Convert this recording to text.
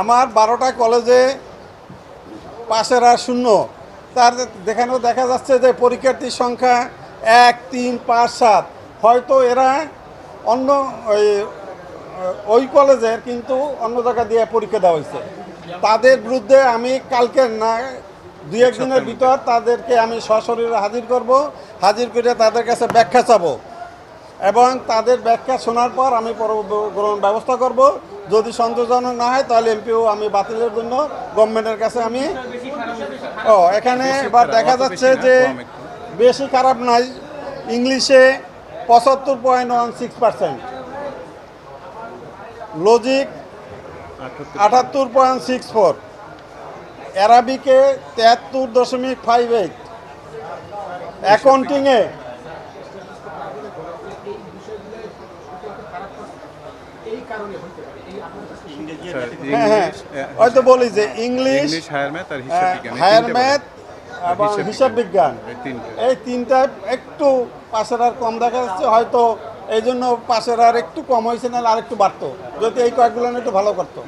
আমার বারোটা কলেজে পাশের আর শূন্য। তার দেখানো দেখা যাচ্ছে যে পরীক্ষার্থীর সংখ্যা এক তিন পাঁচ সাত। হয়তো এরা অন্য ওই ওই কলেজের কিন্তু অন্য জায়গা দিয়ে পরীক্ষা দেওয়া হয়েছে। তাদের বিরুদ্ধে আমি কালকে না দুই একদিনের ভিতর তাদেরকে আমি সশরীরে হাজির করব হাজির করে তাদের কাছে ব্যাখ্যা চাবো। এবং তাদের ব্যাখ্যা শোনার পর আমি গ্রহণ ব্যবস্থা করব। যদি সন্তোষজনক না হয় তাহলে এমপিও আমি বাতিলের জন্য গভর্নমেন্টের কাছে আমি ও এখানে এবার দেখা যাচ্ছে যে বেশি খারাপ নাই ইংলিশে পঁচাত্তর point one six percent. Logic আটাত্তর পয়েন্ট সিক্স ফোর। অ্যারাবিকে তেহাত্তর দশমিক ফাইভ এইট অ্যাকাউন্টিংয়ে হ্যাঁ হ্যাঁ হয়তো বলি যে ইংলিশ হায়ার ম্যাথ এবং হিসাব হিসাব বিজ্ঞান এই তিনটা। একটু পাশের আর কম দেখা যাচ্ছে হয়তো এই জন্য পাশের আর একটু কম হয়েছে না আর একটু বাড়তো। যদি এই কয়েকগুলো একটু ভালো করতো।